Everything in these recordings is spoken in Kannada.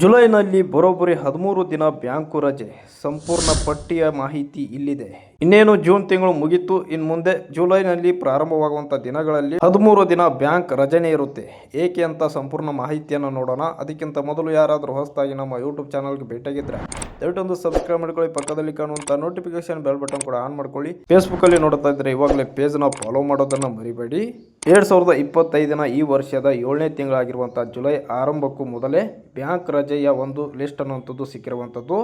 ಜುಲೈನಲ್ಲಿ ಬರೋಬ್ಬರಿ ಹದಿಮೂರು ದಿನ ಬ್ಯಾಂಕು ರಜೆ. ಸಂಪೂರ್ಣ ಪಟ್ಟಿಯ ಮಾಹಿತಿ ಇಲ್ಲಿದೆ. ಇನ್ನೇನು ಜೂನ್ ತಿಂಗಳು ಮುಗಿತು ಇನ್ನು ಮುಂದೆ ಜುಲೈನಲ್ಲಿ ಪ್ರಾರಂಭವಾಗುವಂಥ ದಿನಗಳಲ್ಲಿ ಹದಿಮೂರು ದಿನ ಬ್ಯಾಂಕ್ ರಜೆನೇ ಇರುತ್ತೆ. ಏಕೆ ಅಂತ ಸಂಪೂರ್ಣ ಮಾಹಿತಿಯನ್ನು ನೋಡೋಣ. ಅದಕ್ಕಿಂತ ಮೊದಲು ಯಾರಾದರೂ ಹೊಸದಾಗಿ ನಮ್ಮ ಯೂಟ್ಯೂಬ್ ಚಾನಲ್ಗೆ ಭೇಟಿಯಾಗಿದ್ರೆ ದಯವಿಟ್ಟು ಸಬ್ಸ್ಕ್ರೈಬ್ ಮಾಡ್ಕೊಳ್ಳಿ, ಪಕ್ಕದಲ್ಲಿ ಕಾಣುವಂಥ ನೋಟಿಫಿಕೇಶನ್ ಬೆಲ್ ಬಟನ್ ಕೂಡ ಆನ್ ಮಾಡ್ಕೊಳ್ಳಿ. ಫೇಸ್ಬುಕ್ಕಲ್ಲಿ ನೋಡ್ತಾ ಇದ್ದರೆ ಇವಾಗಲೇ ಪೇಜ್ನ ಫಾಲೋ ಮಾಡೋದನ್ನ ಮರಿಬೇಡಿ. ಎರಡು ಸಾವಿರದ ಇಪ್ಪತ್ತೈದನ ಈ ವರ್ಷದ ಏಳನೇ ತಿಂಗಳಾಗಿರುವಂತಹ ಜುಲೈ ಆರಂಭಕ್ಕೂ ಮೊದಲೇ ಬ್ಯಾಂಕ್ ರಜೆಯ ಒಂದು ಲಿಸ್ಟ್ ಅನ್ನುವಂಥದ್ದು ಸಿಕ್ಕಿರುವಂಥದ್ದು.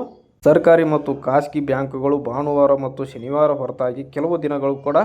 ಸರ್ಕಾರಿ ಮತ್ತು ಖಾಸಗಿ ಬ್ಯಾಂಕುಗಳು ಭಾನುವಾರ ಮತ್ತು ಶನಿವಾರ ಹೊರತಾಗಿ ಕೆಲವು ದಿನಗಳು ಕೂಡ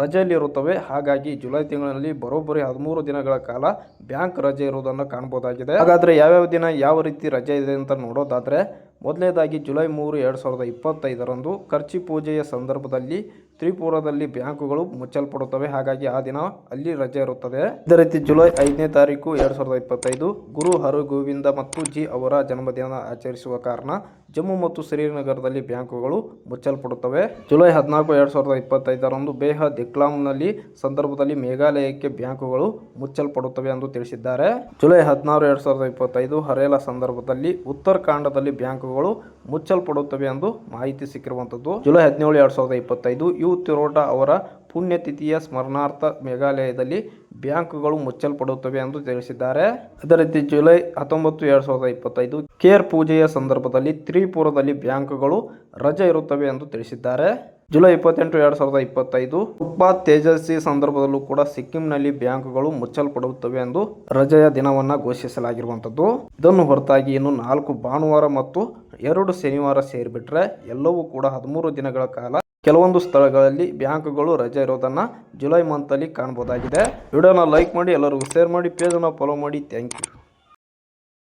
ರಜೆಯಲ್ಲಿರುತ್ತವೆ. ಹಾಗಾಗಿ ಜುಲೈ ತಿಂಗಳಲ್ಲಿ ಬರೋಬ್ಬರಿ ಹದಿಮೂರು ದಿನಗಳ ಕಾಲ ಬ್ಯಾಂಕ್ ರಜೆ ಇರುವುದನ್ನು ಕಾಣಬಹುದಾಗಿದೆ. ಹಾಗಾದರೆ ಯಾವ್ಯಾವ ದಿನ ಯಾವ ರೀತಿ ರಜೆ ಇದೆ ಅಂತ ನೋಡೋದಾದರೆ, ಮೊದಲನೇದಾಗಿ ಜುಲೈ ಮೂರು, ಎರಡು ಸಾವಿರದ ಇಪ್ಪತ್ತೈದರಂದು ಖರ್ಚಿ ಪೂಜೆಯ ಸಂದರ್ಭದಲ್ಲಿ ತ್ರಿಪುರದಲ್ಲಿ ಬ್ಯಾಂಕುಗಳು ಮುಚ್ಚಲ್ಪಡುತ್ತವೆ. ಹಾಗಾಗಿ ಆ ದಿನ ಅಲ್ಲಿ ರಜೆ ಇರುತ್ತದೆ. ಇದೇ ರೀತಿ ಜುಲೈ ಐದನೇ ತಾರೀಕು ಎರಡು ಸಾವಿರದ ಇಪ್ಪತ್ತೈದು ಗುರು ಹರಗೋವಿಂದ ಮತ್ತು ಜಿ ಅವರ ಜನ್ಮದಿನ ಆಚರಿಸುವ ಕಾರಣ ಜಮ್ಮು ಮತ್ತು ಶ್ರೀನಗರದಲ್ಲಿ ಬ್ಯಾಂಕುಗಳು ಮುಚ್ಚಲ್ಪಡುತ್ತವೆ. ಜುಲೈ ಹದಿನಾಲ್ಕು ಎರಡು ಸಾವಿರದ ಇಪ್ಪತ್ತೈದರಂದು ಬೇಹ ದಿಕ್ಲಾಂನಲ್ಲಿ ಸಂದರ್ಭದಲ್ಲಿ ಮೇಘಾಲಯಕ್ಕೆ ಬ್ಯಾಂಕುಗಳು ಮುಚ್ಚಲ್ಪಡುತ್ತವೆ ಎಂದು ತಿಳಿಸಿದ್ದಾರೆ. ಜುಲೈ ಹದಿನಾರು ಎರಡು ಸಾವಿರದ ಇಪ್ಪತ್ತೈದು ಹರೇಲ ಸಂದರ್ಭದಲ್ಲಿ ಉತ್ತರಾಖಂಡದಲ್ಲಿ ಬ್ಯಾಂಕುಗಳು ಮುಚ್ಚಲ್ಪಡುತ್ತವೆ ಎಂದು ಮಾಹಿತಿ ಸಿಕ್ಕಿರುವಂಥದ್ದು. ಜುಲೈ ಹದಿನೇಳು ಎರಡು ಸಾವಿರದ ಇಪ್ಪತ್ತೈದು ಯು ತಿರೋಟಾ ಅವರ ಪುಣ್ಯತಿಥಿಯ ಸ್ಮರಣಾರ್ಥ ಮೇಘಾಲಯದಲ್ಲಿ ಬ್ಯಾಂಕ್ಗಳು ಮುಚ್ಚಲ್ಪಡುತ್ತವೆ ಎಂದು ತಿಳಿಸಿದ್ದಾರೆ. ಅದೇ ರೀತಿ ಜುಲೈ ಹತ್ತೊಂಬತ್ತು, ಎರಡು ಸಾವಿರದ ಇಪ್ಪತ್ತೈದು ಕೇರ್ ಪೂಜೆಯ ಸಂದರ್ಭದಲ್ಲಿ ತ್ರಿಪುರದಲ್ಲಿ ಬ್ಯಾಂಕ್ಗಳು ರಜೆ ಇರುತ್ತವೆ ಎಂದು ತಿಳಿಸಿದ್ದಾರೆ. ಜುಲೈ ಇಪ್ಪತ್ತೆಂಟು, ಎರಡು ಸಾವಿರದ ಇಪ್ಪತ್ತೈದು ಉಪ್ಪಾ ತೇಜಸ್ವಿ ಸಂದರ್ಭದಲ್ಲೂ ಕೂಡ ಸಿಕ್ಕಿಂನಲ್ಲಿ ಬ್ಯಾಂಕ್ಗಳು ಮುಚ್ಚಲ್ಪಡುತ್ತವೆ ಎಂದು ರಜೆಯ ದಿನವನ್ನು ಘೋಷಿಸಲಾಗಿರುವಂಥದ್ದು. ಇದನ್ನು ಹೊರತಾಗಿ ಇನ್ನು ನಾಲ್ಕು ಭಾನುವಾರ ಮತ್ತು ಎರಡು ಶನಿವಾರ ಸೇರಿಬಿಟ್ರೆ ಎಲ್ಲವೂ ಕೂಡ ಹದಿಮೂರು ದಿನಗಳ ಕಾಲ ಕೆಲವೊಂದು ಸ್ಥಳಗಳಲ್ಲಿ ಬ್ಯಾಂಕ್ಗಳು ರಜೆ ಇರೋದನ್ನು ಜುಲೈ ಮಂತಲ್ಲಿ ಕಾಣ್ಬೋದಾಗಿದೆ. ವಿಡಿಯೋನ ಲೈಕ್ ಮಾಡಿ, ಎಲ್ಲರಿಗೂ ಶೇರ್ ಮಾಡಿ, ಪೇಜನ್ನು ಫಾಲೋ ಮಾಡಿ. Thank you.